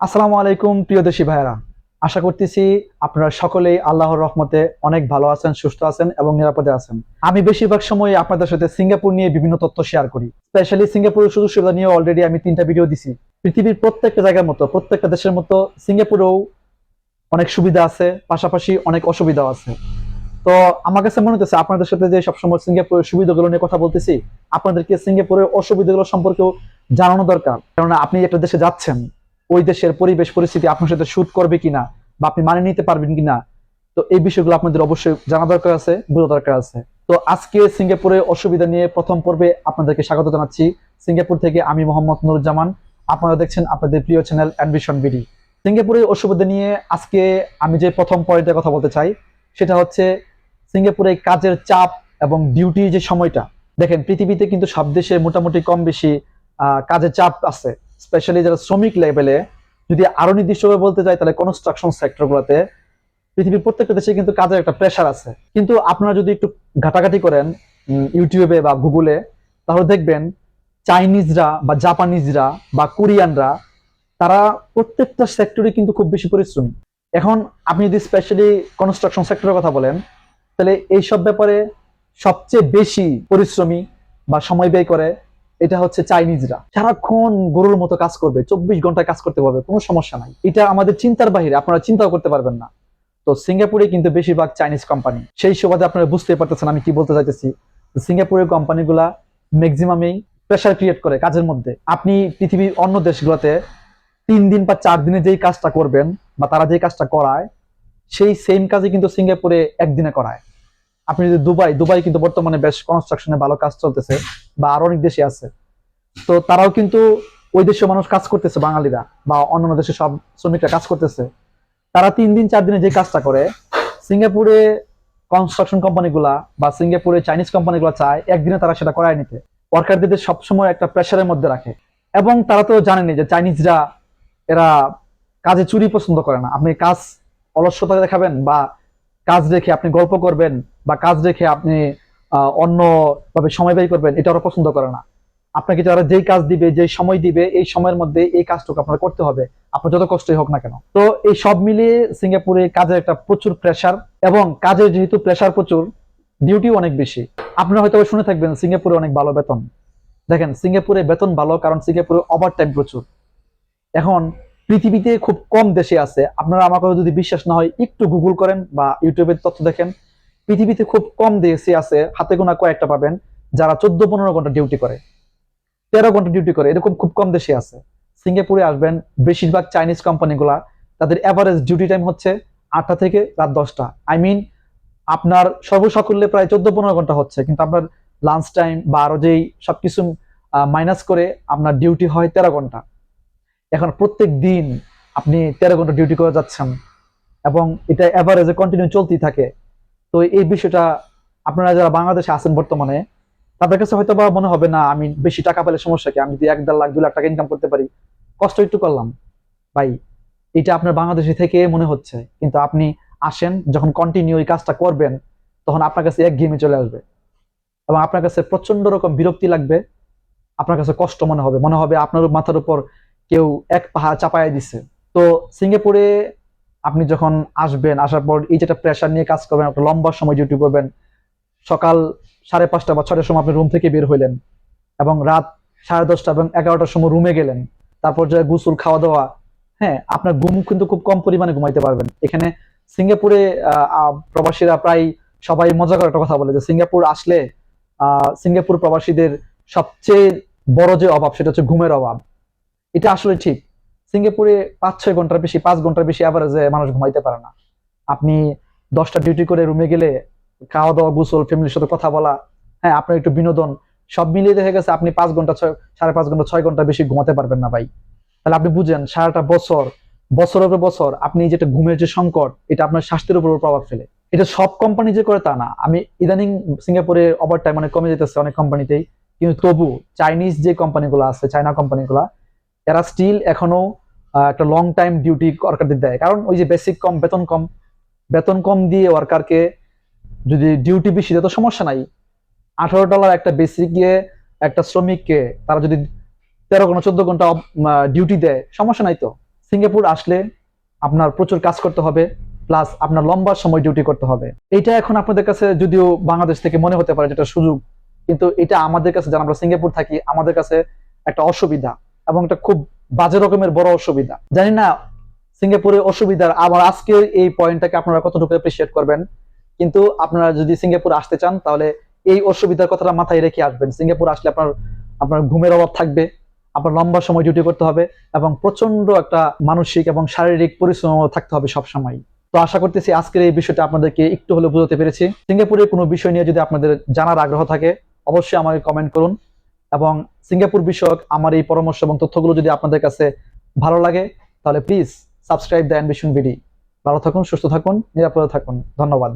আসসালামু আলাইকুম, প্রিয় দেশি ভাইয়েরা। আশা করতেছি আপনারা সকলেই আল্লাহর রহমতে অনেক ভালো আছেন, সুস্থ আছেন এবং নিরাপদে আছেন। আমি বেশিরভাগ সময় আপনাদের সাথে সিঙ্গাপুর নিয়ে বিভিন্ন তথ্য শেয়ার করি। স্পেশালি সিঙ্গাপুরের সুযোগ সুবিধা নিয়ে অলরেডি আমি তিনটা ভিডিও দিছি। পৃথিবীর প্রত্যেকটা জায়গার মতো, প্রত্যেকটা দেশের মতো সিঙ্গাপুরেও অনেক সুবিধা আছে, পাশাপাশি অনেক অসুবিধাও আছে। তো আমার কাছে মনে হচ্ছে আপনাদের সাথে যে সবসময় সিঙ্গাপুরের সুবিধাগুলো নিয়ে কথা বলতেছি, আপনাদেরকে সিঙ্গাপুরের অসুবিধাগুলো সম্পর্কেও জানানো দরকার। কেননা আপনি একটা দেশে যাচ্ছেন ওই দেশের পরিবেশ, পরিস্থিতি আপনার সাথে শুট করবে কিনা বা আপনি মানিয়ে নিতে পারবেন কিনা, তো এই বিষয়গুলো আপনাদের অবশ্যই জানা দরকার আছে, বোঝা দরকার আছে। তো আজকে সিঙ্গাপুরের অসুবিধা নিয়ে প্রথম পর্বে আপনাদেরকে স্বাগত জানাচ্ছি। সিঙ্গাপুর থেকে আমি মোহাম্মদ নুরুজ্জামান। আপনারা দেখছেন আপনাদের প্রিয় চ্যানেল অ্যাম্বিশন বিডি। সিঙ্গাপুরের অসুবিধা নিয়ে আজকে আমি যে প্রথম পয়েন্টের কথা বলতে চাই, সেটা হচ্ছে সিঙ্গাপুরে কাজের চাপ এবং ডিউটি যে সময়টা। দেখেন, পৃথিবীতে কিন্তু সব দেশে মোটামুটি কম বেশি কাজের চাপ আছে। স্পেশালি যারা শ্রমিক লেভেলে যদি আরও নির্দিষ্টভাবে বলতে চাই তাহলে কনস্ট্রাকশন সেক্টরগুলোতে পৃথিবীর প্রত্যেকটা দেশে কিন্তু কাজের একটা প্রেশার আছে। কিন্তু আপনারা যদি একটু ঘাটাঘাটি করেন ইউটিউবে বা গুগলে তাহলে দেখবেন চাইনিজরা বা জাপানিজরা বা কোরিয়ানরা তারা প্রত্যেকটা সেক্টরে কিন্তু খুব বেশি পরিশ্রমী। এখন আপনি যদি স্পেশালি কনস্ট্রাকশন সেক্টরের কথা বলেন, তাহলে এইসব ব্যাপারে সবচেয়ে বেশি পরিশ্রমী বা সময় ব্যয় করে এটা হচ্ছে চাইনিজরা। সারাক্ষণ গরুর মতো কাজ করবে, চব্বিশ ঘন্টায় কাজ করতে পারবে, কোনো সমস্যা নাই। এটা আমাদের চিন্তার বাহিরে, আপনারা চিন্তাও করতে পারবেন না। তো সিঙ্গাপুরে কিন্তু বেশিরভাগ চাইনিজ কোম্পানি সেই সুবাদে আপনারা বুঝতে পারতেছেন আমি কি বলতে চাইতেছি। সিঙ্গাপুরের কোম্পানিগুলা ম্যাক্সিমামই প্রেশার ক্রিয়েট করে কাজের মধ্যে। আপনি পৃথিবীর অন্য দেশগুলোতে তিন দিন বা চার দিনে যেই কাজটা করবেন বা তারা যেই কাজটা করায়, সেই সেম কাজই কিন্তু সিঙ্গাপুরে একদিনে করায়। আপনি যদি দুবাই দুবাই কিন্তু বর্তমানে বেশ কনস্ট্রাকশনে ভালো কাজ চলতেছে বা আরও অনেক দেশে আছে। তো তারাও কিন্তু ওই দেশের মানুষ কাজ করতেছে, বাঙালিরা, বা অন্যান্য দেশের সব শ্রমিকরা কাজ করতেছে। তারা তিন দিন, চার দিনে যে কাজটা করে, সিঙ্গাপুরে কনস্ট্রাকশন কোম্পানিগুলা বা সিঙ্গাপুরে চাইনিজ কোম্পানিগুলো চায়, একদিনে তারা সেটা করায় নিতে। ওয়ার্কারদের সবসময় একটা প্রেশারের মধ্যে রাখে। এবং তারা তো জানেনি যে চাইনিজরা এরা কাজে চুরি পছন্দ করে না। আপনি কাজ অলস্যতা দেখাবেন বা কাজ রেখে আপনি গল্প করবেন বা কাজ রেখে আপনি অন্য ভাবে সময় ব্যয় করবেন, এটা ওরা পছন্দ করে না। আপনাকে যারা যেই কাজ দিবে, যেই সময় দিবে, এই সময়ের মধ্যে এই কাজটুকু আপনার করতে হবে। আপনার যত কষ্টই হোক না কেন। তো এই সব মিলিয়ে সিঙ্গাপুরে কাজের একটা প্রচুর প্রেসার এবং কাজের যেহেতু প্রেসার প্রচুর ডিউটি অনেক বেশি। আপনারা হয়তো শুনে থাকবেন, সিঙ্গাপুরে অনেক ভালো বেতন। দেখেন, সিঙ্গাপুরে বেতন ভালো কারণ সিঙ্গাপুরে ওভার টাইম প্রচুর। এখন পৃথিবীতে খুব কম দেশে আছে। আপনারা আমার কথা যদি বিশ্বাস না হয়, একটু গুগল করেন বা ইউটিউবের তথ্য দেখেন। পৃথিবীতে খুব কম দেশে আছে, হাতে গোনা কয়েকটা পাবেন, যারা চোদ্দ পনেরো ঘণ্টা ডিউটি করে। তেরো ঘণ্টা ডিউটি করে, এরকম খুব কম দেশে আছে। সিঙ্গাপুরে আসবেন, বেশিরভাগ চাইনিজ কোম্পানিগুলা তাদের অ্যাভারেজ ডিউটি টাইম হচ্ছে আটটা থেকে রাত দশটা। আই মিন আপনার সর্বসাকুল্যে প্রায় চোদ্দ পনেরো ঘণ্টা হচ্ছে, কিন্তু আপনার লাঞ্চ টাইম বা আরও যেই সবকিছু মাইনাস করে আপনার ডিউটি হয় তেরো ঘণ্টা। এখন প্রত্যেক দিন আপনি তেরো ঘণ্টা ডিউটি করে যাচ্ছেন এবং এটা অ্যাভারেজে কন্টিনিউ চলতেই থাকে। তো এই বিষয়টা আপনারা যারা বাংলাদেশে আছেন বর্তমানে, তাদের কাছে হয়তো বা মনে হবে, না, আমি বেশি টাকা পেলে সমস্যা কি? আমি যদি এক দেড় লাখ দু লাখ টাকা ইনকাম করতে পারি, কষ্ট একটু করলাম। ভাই, এটা আপনার বাংলাদেশে থেকে মনে হচ্ছে, কিন্তু আপনি আসেন, যখন কন্টিনিউ এই কাজটা করবেন, তখন আপনার কাছে এক গেমে চলে আসবে। এবং আপনার কাছে প্রচণ্ড রকম বিরক্তি লাগবে, আপনার কাছে কষ্ট মনে হবে। মনে হবে আপনার মাথার উপর কেউ এক পাহাড় চাপায় দিচ্ছে তো সিঙ্গাপুরে আপনি যখন আসবেন, আসার পর এই যেটা প্রেশার নিয়ে কাজ করবেন, একটা লম্বা সময় ডিউটি করবেন, সকাল সাড়ে পাঁচটা বা ছটার সময় আপনি রুম থেকে বের হইলেন এবং রাত সাড়ে দশটা এবং এগারোটার সময় রুমে গেলেন, তারপর যে গুসুল খাওয়া দাওয়া হ্যাঁ আপনার ঘুম কিন্তু খুব কম পরিমাণে ঘুমাইতে পারবেন। এখানে সিঙ্গাপুরে প্রবাসীরা প্রায় সবাই মজা করে একটা কথা বলে যে সিঙ্গাপুর আসলে সিঙ্গাপুর প্রবাসীদের সবচেয়ে বড় যে অভাব সেটা হচ্ছে ঘুমের অভাব। এটা আসলে ঠিক। সিঙ্গাপুরে পাঁচ ছয় ঘণ্টার বেশি, পাঁচ ঘণ্টার বেশি অ্যাভারেজে মানুষ ঘুমাইতে পারে না। আপনি দশটা ডিউটি করে রুমে গেলে খাওয়া দাওয়া গোসল ফ্যামিলির সাথে কথা বলা হ্যাঁ আপনার একটু বিনোদন, সব মিলিয়ে দেখা গেছে আপনি পাঁচ ঘণ্টা ছয়, সাড়ে পাঁচ ঘণ্টা, ছয় ঘণ্টা বেশি ঘুমাতে পারবেন না ভাই। তাহলে আপনি বুঝেন, সারাটা বছর, বছরের পর বছর আপনি যেটা ঘুমের যে সংকট, এটা আপনার স্বাস্থ্যের উপর প্রভাব ফেলে। এটা সব কোম্পানি যে করে তা না। আমি ইদানিং সিঙ্গাপুরে ওভার টাইম অনেক কমে যেতেছে অনেক কোম্পানিতেই কিন্তু তবু চাইনিজ যে কোম্পানিগুলো আছে চায়না কোম্পানিগুলো এরা স্টিল এখনও একটা লং টাইম ডিউটি ওয়ার্কারদের দেয়। কারণ ওই যে বেসিক কম, বেতন কম। বেতন কম দিয়ে ওয়ার্কারকে যদি ডিউটি বেশি দেয়, তো সমস্যা নাই। আঠারো ডলার একটা বেসিক একটা শ্রমিককে তারা যদি তেরো ঘণ্টা চোদ্দ ঘণ্টা ডিউটি দেয়, সমস্যা নাই তো। সিঙ্গাপুর আসলে আপনার প্রচুর কাজ করতে হবে প্লাস আপনার লম্বা সময় ডিউটি করতে হবে। এটা এখন আপনাদের কাছে যদিও বাংলাদেশ থেকে মনে হতে পারে যেটা সুযোগ, কিন্তু এটা আমাদের কাছে, যারা আমরা সিঙ্গাপুর থাকি, আমাদের কাছে একটা অসুবিধা। এবং একটা খুব বাজে রকমের বড় অসুবিধা। জানি না সিঙ্গাপুরের অসুবিধার আবার আজকের এই পয়েন্টটাকে আপনারা কতটুকু অ্যাপ্রিসিয়েট করবেন, কিন্তু আপনারা যদি সিঙ্গাপুর আসতে চান, তাহলে এই অসুবিধার কথাটা মাথায় রেখে আসবেন। সিঙ্গাপুর আসলে আপনার আপনার ঘুমের অভাব থাকবে, আপনার লম্বা সময় ডিউটি করতে হবে, এবং প্রচণ্ড একটা মানসিক এবং শারীরিক পরিশ্রম থাকতে হবে সব সময় তো আশা করতেছি আজকের এই বিষয়টা আপনাদেরকে একটু হলেও বোঝাতে পেরেছি। সিঙ্গাপুরের কোনো বিষয় নিয়ে যদি আপনাদের জানার আগ্রহ থাকে, অবশ্যই আমাকে কমেন্ট করুন। এবং সিঙ্গাপুর বিষয়ক আমার এই পরামর্শ এবং তথ্যগুলো যদি আপনাদের কাছে ভালো লাগে, তাহলে please subscribe the ambition B D থাকুন, সুস্থ থাকুন, নিরাপদে থাকুন। ধন্যবাদ।